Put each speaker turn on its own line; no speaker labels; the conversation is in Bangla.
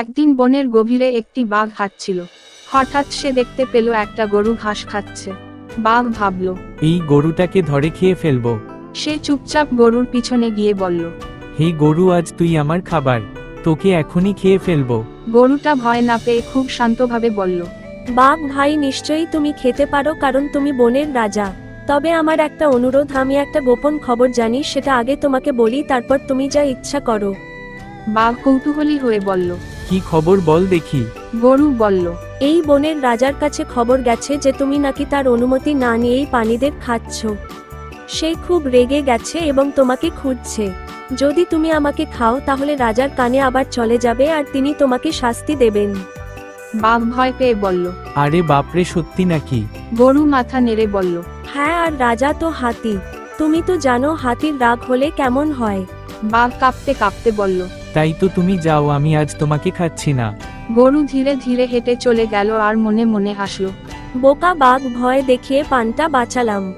একদিন বনের গভীরে একটি বাঘ হাঁটছিল। হঠাৎ সে দেখতে পেল একটা গরু ঘাস খাচ্ছে। বাঘ ভাবল
এই গরুটাকে ধরে খেয়ে ফেলব।
সে চুপচাপ গরুর পিছনে গিয়ে বলল
হে গরু আজ তুই আমার খাবার। তোকে এখনই খেয়ে ফেলব।
গরুটা ভয় না পেয়ে খুব শান্তভাবে বলল
বাঘ ভাই নিশ্চয়ই তুমি খেতে পারো কারণ তুমি বনের রাজা। তবে আমার একটা অনুরোধ আমি একটা গোপন খবর জানি সেটা আগে তোমাকে বলি তারপর তুমি যা ইচ্ছা করো।
বাঘ কৌতূহলী হয়ে বলল
কি খবর বল দেখি।
গরু বলল
এই বনের রাজার কাছে খবর গেছে যে তুমি নাকি তার অনুমতি না নিয়েই পানিদের খাচ্ছ। সে খুব রেগে গেছে এবং তোমাকে খুঁজছে। যদি তুমি আমাকে খাও তাহলে রাজার কানে আবার চলে যাবে আর তিনি তোমাকে শাস্তি দেবেন।
বাঘ ভয় পেয়ে বলল
আরে বাপরে সত্যি নাকি?
গরু মাথা নেড়ে বলল
হ্যাঁ আর রাজা তো হাতি। তুমি তো জানো হাতির রাগ হলে কেমন হয়।
বাঘ কাঁপতে কাঁপতে বলল
তাই তো তুমি যাও আমি আজ তোমাকে খাচ্ছি না।
গরু ধীরে ধীরে হেঁটে চলে গেল আর মনে মনে হাসলো।
বোকা বাঘ ভয় দেখিয়ে পানটা বাঁচালাম।